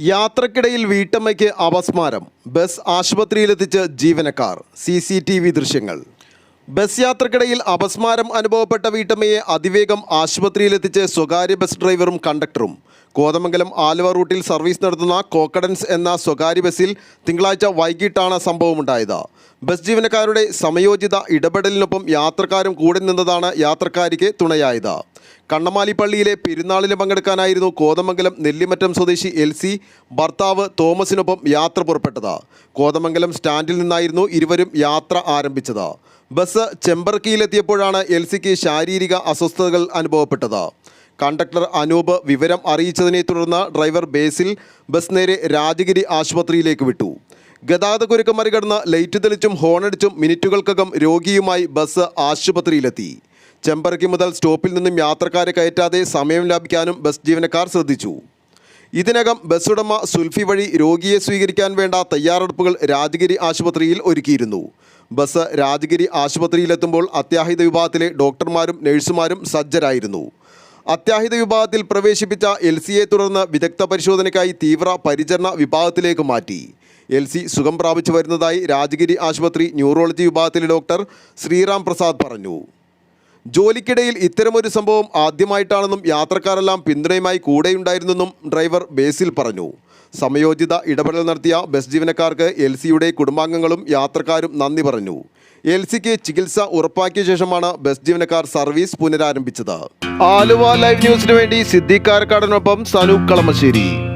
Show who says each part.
Speaker 1: യാത്രക്കിടയിൽ വീട്ടമ്മയ്ക്ക് അപസ്മാരം. ബസ് ആശുപത്രിയിലെത്തിച്ച് ജീവനക്കാർ. സി സി ടി വി ദൃശ്യങ്ങൾ. ബസ് യാത്രക്കിടയിൽ അപസ്മാരം അനുഭവപ്പെട്ട വീട്ടമ്മയെ അതിവേഗം ആശുപത്രിയിലെത്തിച്ച് സ്വകാര്യ ബസ് ഡ്രൈവറും കണ്ടക്ടറും കോതമംഗലം ആലുവ റൂട്ടിൽ സർവീസ് നടത്തുന്ന കോക്കഡൻസ് എന്ന സ്വകാര്യ ബസ്സിൽ തിങ്കളാഴ്ച വൈകിട്ടാണ് സംഭവമുണ്ടായത്. ബസ് ജീവനക്കാരുടെ സമയോചിത ഇടപെടലിനൊപ്പം യാത്രക്കാരും കൂടെ നിന്നതാണ് യാത്രക്കാരിക്ക് തുണയായത്. കണ്ണമാലിപ്പള്ളിയിലെ പെരുന്നാളിന് പങ്കെടുക്കാനായിരുന്നു കോതമംഗലം നെല്ലിമറ്റം സ്വദേശി എൽ സി ഭർത്താവ് തോമസിനൊപ്പം യാത്ര പുറപ്പെട്ടത്. കോതമംഗലം സ്റ്റാൻഡിൽ നിന്നായിരുന്നു ഇരുവരും യാത്ര ആരംഭിച്ചത്. ബസ് ചെമ്പർക്കിയിലെത്തിയപ്പോഴാണ് എൽ സിക്ക് ശാരീരിക അസ്വസ്ഥതകൾ അനുഭവപ്പെട്ടത്. കണ്ടക്ടർ അനൂപ് വിവരം അറിയിച്ചതിനെ തുടർന്ന് ഡ്രൈവർ ബേസിൽ ബസ് നേരെ രാജഗിരി ആശുപത്രിയിലേക്ക് വിട്ടു. ഗതാഗതക്കുരുക്ക് മറികടന്ന് ലൈറ്റ് തെളിച്ചും ഹോണടിച്ചും മിനിറ്റുകൾക്കകം രോഗിയുമായി ബസ് ആശുപത്രിയിലെത്തി. ചെമ്പറക്കി മുതൽ സ്റ്റോപ്പിൽ നിന്നും യാത്രക്കാരെ കയറ്റാതെ സമയം ലാഭിക്കാനും ബസ് ജീവനക്കാർ ശ്രദ്ധിച്ചു. ഇതിനകം ബസ് ഉടമ സുൽഫി വഴി രോഗിയെ സ്വീകരിക്കാൻ വേണ്ട തയ്യാറെടുപ്പുകൾ രാജഗിരി ആശുപത്രിയിൽ ഒരുക്കിയിരുന്നു. ബസ് രാജഗിരി ആശുപത്രിയിലെത്തുമ്പോൾ അത്യാഹിത വിഭാഗത്തിലെ ഡോക്ടർമാരും നഴ്സുമാരും സജ്ജരായിരുന്നു. അത്യാഹിത വിഭാഗത്തിൽ പ്രവേശിപ്പിച്ച എൽ സിയെ തുടർന്ന് വിദഗ്ധ പരിശോധനയ്ക്കായി തീവ്ര പരിചരണ വിഭാഗത്തിലേക്ക് മാറ്റി. എൽ സി സുഖം പ്രാപിച്ചു വരുന്നതായി രാജഗിരി ആശുപത്രി ന്യൂറോളജി വിഭാഗത്തിലെ ഡോക്ടർ ശ്രീറാം പ്രസാദ് പറഞ്ഞു. ജോലിക്കിടയിൽ ഇത്തരമൊരു സംഭവം ആദ്യമായിട്ടാണെന്നും യാത്രക്കാരെല്ലാം പിന്തുണയുമായി കൂടെയുണ്ടായിരുന്നെന്നും ഡ്രൈവർ ബേസിൽ പറഞ്ഞു. സമയോചിത ഇടപെടൽ നടത്തിയ ബസ് ജീവനക്കാർക്ക് എൽ സിയുടെ കുടുംബാംഗങ്ങളും യാത്രക്കാരും നന്ദി പറഞ്ഞു. എൽ സിക്ക് ചികിത്സ ഉറപ്പാക്കിയ ശേഷമാണ് ബസ് ജീവനക്കാർ സർവീസ് പുനരാരംഭിച്ചത്. ആലുവ ലൈവ് ന്യൂസിനു വേണ്ടി സിദ്ധിക്കാരക്കാടനൊപ്പം കാരക്കാടനൊപ്പം സനൂപ് കളമശ്ശേരി.